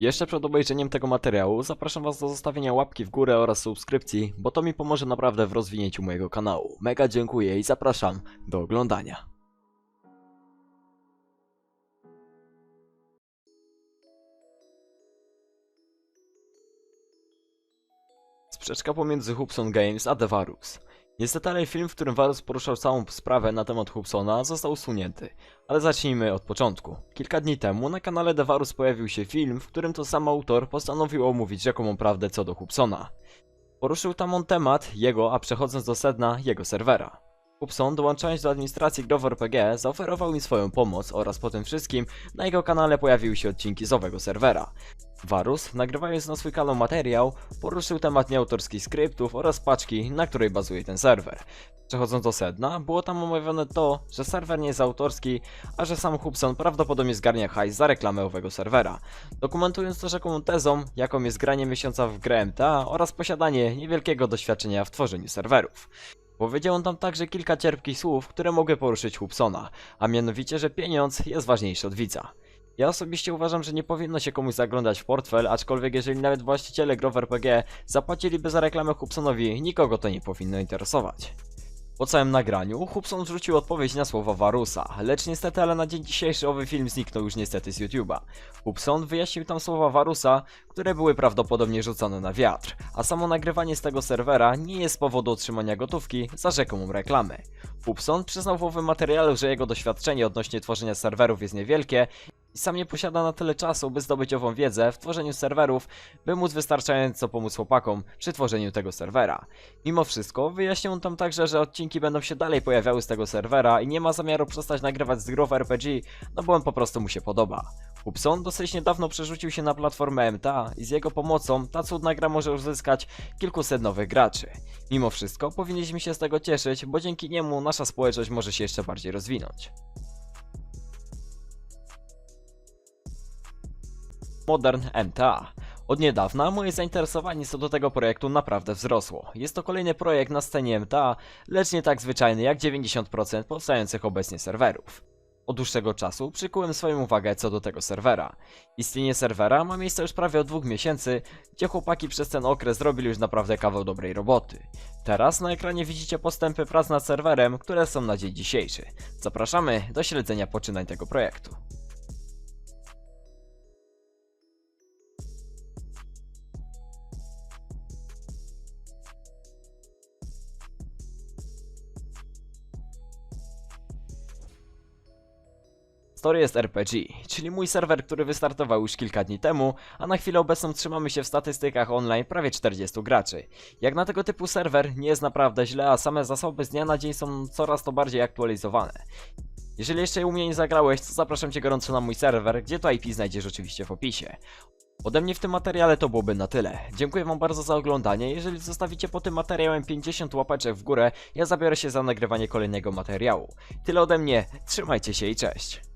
Jeszcze przed obejrzeniem tego materiału zapraszam Was do zostawienia łapki w górę oraz subskrypcji, bo to mi pomoże naprawdę w rozwinięciu mojego kanału. Mega dziękuję i zapraszam do oglądania. Sprzeczka pomiędzy Hubson Games a The Varus. Niestety ale film, w którym Varus poruszał całą sprawę na temat Hubsona został usunięty. Ale zacznijmy od początku. Kilka dni temu na kanale The Varus pojawił się film, w którym to sam autor postanowił omówić rzekomą prawdę co do Hubsona. Poruszył tam on temat jego, a przechodząc do sedna, jego serwera. Hubson, dołączając do administracji Grover PG, zaoferował im swoją pomoc oraz po tym wszystkim na jego kanale pojawiły się odcinki z owego serwera. Varus, nagrywając na swój kanał materiał, poruszył temat nieautorskich skryptów oraz paczki, na której bazuje ten serwer. Przechodząc do sedna, było tam omawiane to, że serwer nie jest autorski, a że sam Hubson prawdopodobnie zgarnia hajs za reklamę owego serwera, dokumentując to rzekomą tezą, jaką jest granie miesiąca w grę MTA oraz posiadanie niewielkiego doświadczenia w tworzeniu serwerów. Powiedział on tam także kilka cierpkich słów, które mogły poruszyć Hubsona, a mianowicie, że pieniądz jest ważniejszy od widza. Ja osobiście uważam, że nie powinno się komuś zaglądać w portfel, aczkolwiek jeżeli nawet właściciele Grover PG zapłaciliby za reklamę Hubsonowi, nikogo to nie powinno interesować. Po całym nagraniu Hubson wrzucił odpowiedź na słowa Varusa, lecz niestety ale na dzień dzisiejszy owy film zniknął już niestety z YouTube'a. Hubson wyjaśnił tam słowa Varusa, które były prawdopodobnie rzucone na wiatr, a samo nagrywanie z tego serwera nie jest powodu otrzymania gotówki za rzekomą reklamę. Hubson przyznał w owym materiale, że jego doświadczenie odnośnie tworzenia serwerów jest niewielkie i sam nie posiada na tyle czasu, by zdobyć ową wiedzę w tworzeniu serwerów, by móc wystarczająco pomóc chłopakom przy tworzeniu tego serwera. Mimo wszystko, wyjaśnił on tam także, że odcinki będą się dalej pojawiały z tego serwera i nie ma zamiaru przestać nagrywać z Grove RPG, no bo on po prostu mu się podoba. Hubson dosyć niedawno przerzucił się na platformę MTA i z jego pomocą ta cudna gra może uzyskać kilkuset nowych graczy. Mimo wszystko, powinniśmy się z tego cieszyć, bo dzięki niemu nasza społeczność może się jeszcze bardziej rozwinąć. Modern MTA. Od niedawna moje zainteresowanie co do tego projektu naprawdę wzrosło. Jest to kolejny projekt na scenie MTA, lecz nie tak zwyczajny jak 90% powstających obecnie serwerów. Od dłuższego czasu przykułem swoją uwagę co do tego serwera. Istnienie serwera ma miejsce już prawie od dwóch miesięcy, gdzie chłopaki przez ten okres zrobili już naprawdę kawał dobrej roboty. Teraz na ekranie widzicie postępy prac nad serwerem, które są na dzień dzisiejszy. Zapraszamy do śledzenia poczynań tego projektu. Story jest RPG, czyli mój serwer, który wystartował już kilka dni temu, a na chwilę obecną trzymamy się w statystykach online prawie 40 graczy. Jak na tego typu serwer nie jest naprawdę źle, a same zasoby z dnia na dzień są coraz to bardziej aktualizowane. Jeżeli jeszcze u mnie nie zagrałeś, to zapraszam Cię gorąco na mój serwer, gdzie to IP znajdziesz oczywiście w opisie. Ode mnie w tym materiale to byłoby na tyle. Dziękuję Wam bardzo za oglądanie. Jeżeli zostawicie po tym materiałem 50 łapeczek w górę, ja zabiorę się za nagrywanie kolejnego materiału. Tyle ode mnie, trzymajcie się i cześć.